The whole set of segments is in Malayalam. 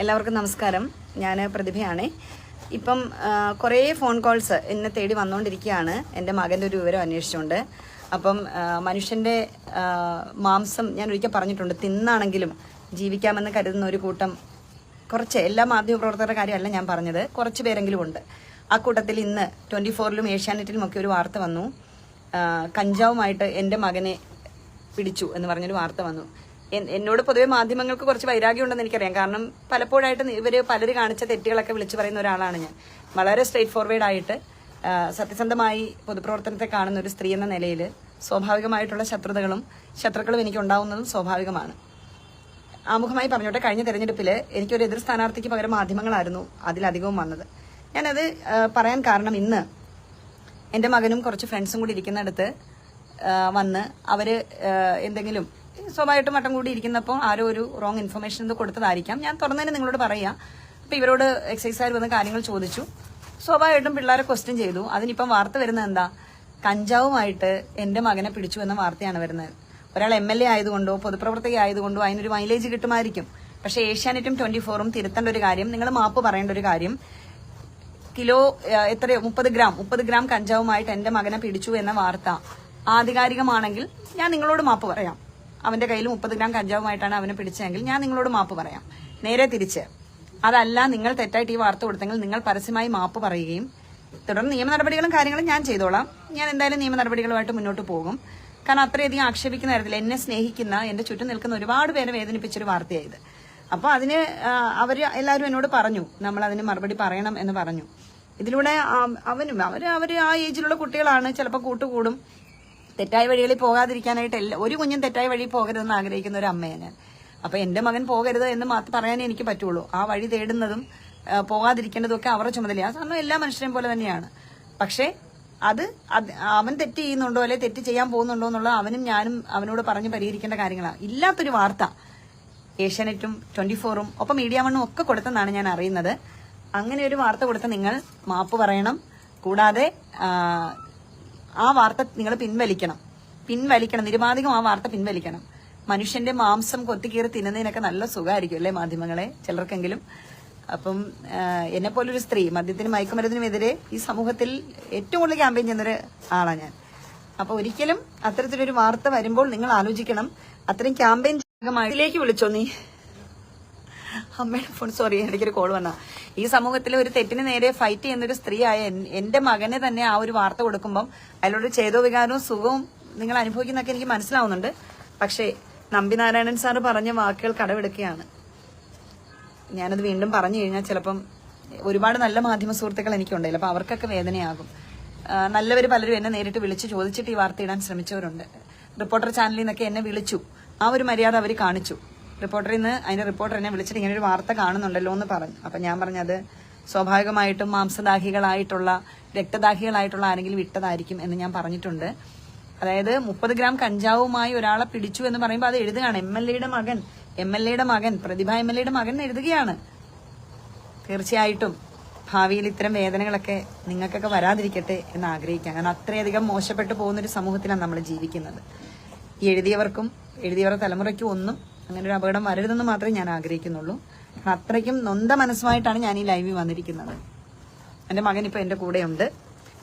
എല്ലാവർക്കും നമസ്കാരം. ഞാൻ പ്രതിഭയാണ്. ഇപ്പം കുറേ ഫോൺ കോൾസ് എന്നെ തേടി വന്നുകൊണ്ടിരിക്കുകയാണ് എന്റെ മകന്റെ ഒരു വിവരം അന്വേഷിച്ചുകൊണ്ട് അപ്പം മനുഷ്യന്റെ മാംസം ഞാൻ ഒരിക്കൽ പറഞ്ഞിട്ടുണ്ട് തിന്നാണെങ്കിലും ജീവിക്കാമെന്ന് കരുതുന്ന ഒരു കൂട്ടം കുറച്ച് എല്ലാ മാധ്യമപ്രവർത്തകരുടെ കാര്യമല്ല ഞാൻ പറഞ്ഞത് കുറച്ച് പേരെങ്കിലും ഉണ്ട്. ആ കൂട്ടത്തിൽ ഇന്ന് ട്വന്റി ഫോറിലും ഏഷ്യാനെറ്റിലും ഒക്കെ ഒരു വാർത്ത വന്നു. കഞ്ചാവുമായിട്ട് എന്റെ മകനെ പിടിച്ചു എന്ന് പറഞ്ഞൊരു വാർത്ത വന്നു. എന്നോട് പൊതുവെ മാധ്യമങ്ങൾക്ക് കുറച്ച് വൈരാഗ്യം ഉണ്ടെന്ന് എനിക്കറിയാം. കാരണം പലപ്പോഴായിട്ട് ഇവർ പലര് കാണിച്ച തെറ്റുകളൊക്കെ വിളിച്ചു പറയുന്ന ഒരാളാണ് ഞാൻ. വളരെ സ്ട്രേറ്റ് ഫോർവേഡ് ആയിട്ട് സത്യസന്ധമായി പൊതുപ്രവർത്തനത്തെ കാണുന്ന ഒരു സ്ത്രീ എന്ന നിലയിൽ സ്വാഭാവികമായിട്ടുള്ള ശത്രുതകളും ശത്രുക്കളും എനിക്ക് ഉണ്ടാവുന്നതും സ്വാഭാവികമാണ്. ആമുഖമായി പറഞ്ഞോട്ടെ കഴിഞ്ഞ തെരഞ്ഞെടുപ്പിൽ എനിക്കൊരു എതിർ സ്ഥാനാർത്ഥിക്ക് പകരം മാധ്യമങ്ങളായിരുന്നു അതിലധികവും വന്നത്. ഞാനത് പറയാൻ കാരണം ഇന്ന് എന്റെ മകനും കുറച്ച് ഫ്രണ്ട്സും കൂടി ഇരിക്കുന്നിടത്ത് വന്ന് അവർ എന്തെങ്കിലും സ്വാഭാവികമായിട്ടും വട്ടം കൂടി ഇരിക്കുന്നപ്പോൾ ആരോ ഒരു റോങ് ഇൻഫർമേഷൻ ഇത് കൊടുത്തതായിരിക്കാം. ഞാൻ തുറന്നതിന് നിങ്ങളോട് പറയാം. അപ്പോൾ ഇവരോട് എക്സൈസുകാർ വന്ന് കാര്യങ്ങൾ ചോദിച്ചു. സ്വാഭാവികമായിട്ടും പിള്ളേരെ ക്വസ്റ്റ്യൻ ചെയ്തു. അതിനിപ്പം വാർത്ത വരുന്നത് എന്താ? കഞ്ചാവുമായിട്ട് എന്റെ മകനെ പിടിച്ചു എന്ന വാർത്തയാണ് വരുന്നത്. ഒരാൾ എം എൽ എ ആയതുകൊണ്ടോ പൊതുപ്രവർത്തക ആയതുകൊണ്ടോ അതിനൊരു മൈലേജ് കിട്ടുമായിരിക്കും. പക്ഷേ ഏഷ്യാനെറ്റും ട്വന്റി ഫോറും തിരുത്തേണ്ട ഒരു കാര്യം നിങ്ങൾ മാപ്പ് പറയേണ്ട ഒരു കാര്യം. കിലോ എത്രയോ? മുപ്പത് ഗ്രാം. മുപ്പത് ഗ്രാം കഞ്ചാവുമായിട്ട് എന്റെ മകനെ പിടിച്ചു എന്ന വാർത്ത ആധികാരികമാണെങ്കിൽ ഞാൻ നിങ്ങളോട് മാപ്പ് പറയാം. അവന്റെ കയ്യിൽ മുപ്പത് ഗ്രാം കഞ്ചാവുമായിട്ടാണ് അവനെ പിടിച്ചതെങ്കിൽ ഞാൻ നിങ്ങളോട് മാപ്പ് പറയാം. നേരെ തിരിച്ച്. അതല്ല നിങ്ങൾ തെറ്റായിട്ട് ഈ വാർത്ത കൊടുത്തെങ്കിൽ നിങ്ങൾ പരസ്യമായി മാപ്പ് പറയുകയും തുടർന്ന് നിയമ നടപടികളും കാര്യങ്ങളും ഞാൻ ചെയ്തോളാം. ഞാൻ എന്തായാലും നിയമ നടപടികളുമായിട്ട് മുന്നോട്ട് പോകും. കാരണം അത്രയധികം ആക്ഷേപിക്കുന്ന തരത്തിൽ എന്നെ സ്നേഹിക്കുന്ന എന്റെ ചുറ്റും നിൽക്കുന്ന ഒരുപാട് പേരെ വേദനിപ്പിച്ചൊരു വാർത്തയായത് അപ്പോൾ അതിന് അവർ എല്ലാവരും എന്നോട് പറഞ്ഞു. നമ്മൾ അതിന് മറുപടി പറയണം എന്ന് പറഞ്ഞു. ഇതിലൂടെ അവനും അവർ അവർ ആ ഏജിലുള്ള കുട്ടികളാണ്. ചിലപ്പോൾ കൂട്ടുകൂടും. തെറ്റായ വഴികളിൽ പോകാതിരിക്കാനായിട്ട് എല്ലാ ഒരു കുഞ്ഞും തെറ്റായ വഴി പോകരുതെന്ന് ആഗ്രഹിക്കുന്ന ഒരു അമ്മയാണ് ഞാൻ. അപ്പൊ എന്റെ മകൻ പോകരുത് എന്ന് മാത്രം പറയാനേ എനിക്ക് പറ്റുള്ളൂ. ആ വഴി തേടുന്നതും ആ, പോകാതിരിക്കേണ്ടതും ഒക്കെ അവരുടെ ചുമതലയാണ് കാരണം എല്ലാ മനുഷ്യരെയും പോലെ തന്നെയാണ്. പക്ഷേ അത് അവൻ തെറ്റ് ചെയ്യുന്നുണ്ടോ അല്ലെ തെറ്റ് ചെയ്യാൻ പോകുന്നുണ്ടോ എന്നുള്ളത് അവനും ഞാനും അവനോട് പറഞ്ഞ് പരിഹരിക്കേണ്ട കാര്യങ്ങളാണ് ഇല്ലാത്തൊരു വാർത്ത ഏഷ്യാനെറ്റും ട്വന്റി ഫോറും ഒപ്പം മീഡിയ വണ്ണും ഒക്കെ കൊടുത്തെന്നാണ് ഞാൻ അറിയുന്നത്. അങ്ങനെ ഒരു വാർത്ത കൊടുത്ത് നിങ്ങൾ മാപ്പ് പറയണം. കൂടാതെ ആ, വാർത്ത നിങ്ങൾ പിൻവലിക്കണം. പിൻവലിക്കണം. നിരുപാധികം ആ വാർത്ത പിൻവലിക്കണം. മനുഷ്യന്റെ മാംസം കൊത്തിക്കീറി തിന്നുന്നതിനൊക്കെ നല്ല സുഖമായിരിക്കും അല്ലേ മാധ്യമങ്ങളെ? ചിലർക്കെങ്കിലും. അപ്പം എന്നെ പോലൊരു സ്ത്രീ മദ്യത്തിനും മയക്കുമരുന്നിനുമെതിരെ ഈ സമൂഹത്തിൽ ഏറ്റവും കൂടുതൽ ക്യാമ്പയിൻ ചെയ്യുന്നൊരു ആളാണ് ഞാൻ. അപ്പൊ ഒരിക്കലും അത്തരത്തിലൊരു വാർത്ത വരുമ്പോൾ നിങ്ങൾ ആലോചിക്കണം. അത്രയും ക്യാമ്പയിൻ ഭാഗമായിലേക്ക് വിളിച്ചോ നീ? അമ്മയുടെ ഫോൺ സോറി എനിക്കൊരു കോൾ വന്ന. ഈ സമൂഹത്തിൽ ഒരു തെറ്റിന് നേരെ ഫൈറ്റ് ചെയ്യുന്ന ഒരു സ്ത്രീയായ എന്റെ മകനെ തന്നെ ആ ഒരു വാർത്ത കൊടുക്കുമ്പം അതിലൊരു ചേതോ വികാരവും സുഖവും നിങ്ങൾ അനുഭവിക്കുന്നൊക്കെ എനിക്ക് മനസ്സിലാവുന്നുണ്ട്. പക്ഷേ നമ്പിനാരായണൻ സാറ് പറഞ്ഞ വാക്കുകൾ കടമെടുക്കുകയാണ്. ഞാനത് വീണ്ടും പറഞ്ഞു കഴിഞ്ഞാൽ ചിലപ്പം ഒരുപാട് നല്ല മാധ്യമ സുഹൃത്തുക്കൾ എനിക്കുണ്ടല്ലോ അപ്പൊ അവർക്കൊക്കെ വേദനയാകും. നല്ലവർ പലരും എന്നെ നേരിട്ട് വിളിച്ച് ചോദിച്ചിട്ട് ഈ വാർത്ത ഇടാൻ ശ്രമിച്ചവരുണ്ട്. റിപ്പോർട്ടർ ചാനലിൽ നിന്നൊക്കെ എന്നെ വിളിച്ചു. ആ ഒരു മര്യാദ അവർ കാണിച്ചു. റിപ്പോർട്ടറിൽ ഇന്ന് അതിന്റെ റിപ്പോർട്ടർ എന്നെ വിളിച്ചിട്ട് ഇങ്ങനെ ഒരു വാർത്ത കാണുന്നുണ്ടല്ലോ എന്ന് പറഞ്ഞു. അപ്പൊ ഞാൻ പറഞ്ഞത് സ്വാഭാവികമായിട്ടും മാംസദാഹികളായിട്ടുള്ള രക്തദാഹികളായിട്ടുള്ള ആരെങ്കിലും വിട്ടതായിരിക്കും എന്ന് ഞാൻ പറഞ്ഞിട്ടുണ്ട്. അതായത് മുപ്പത് ഗ്രാം കഞ്ചാവുമായി ഒരാളെ പിടിച്ചു എന്ന് പറയുമ്പോൾ അത് എഴുതുകയാണ്. എം എൽ എയുടെ മകൻ എം എൽ എയുടെ മകൻ പ്രതിഭ എം എൽ എയുടെ മകൻ എഴുതുകയാണ്. തീർച്ചയായിട്ടും ഭാവിയിൽ ഇത്തരം വേദനകളൊക്കെ നിങ്ങൾക്കൊക്കെ വരാതിരിക്കട്ടെ എന്ന് ആഗ്രഹിക്കാം കാരണം അത്രയധികം മോശപ്പെട്ടു പോകുന്ന ഒരു സമൂഹത്തിലാണ് നമ്മൾ ജീവിക്കുന്നത്. എഴുതിയവർക്കും എഴുതിയവരുടെ തലമുറയ്ക്കും ഒന്നും അങ്ങനെ ഒരു അപകടം വരരുതെന്ന് മാത്രമേ ഞാൻ ആഗ്രഹിക്കുന്നുള്ളൂ. അത്രയ്ക്കും നൊന്ത മനസ്സുമായിട്ടാണ് ഞാൻ ഈ ലൈവിൽ വന്നിരിക്കുന്നത്. എന്റെ മകൻ ഇപ്പോൾ എന്റെ കൂടെയുണ്ട്.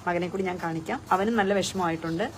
മകനെ കൂടി ഞാൻ കാണിക്കാം. അവനും നല്ല വിഷമമായിട്ടുണ്ട്.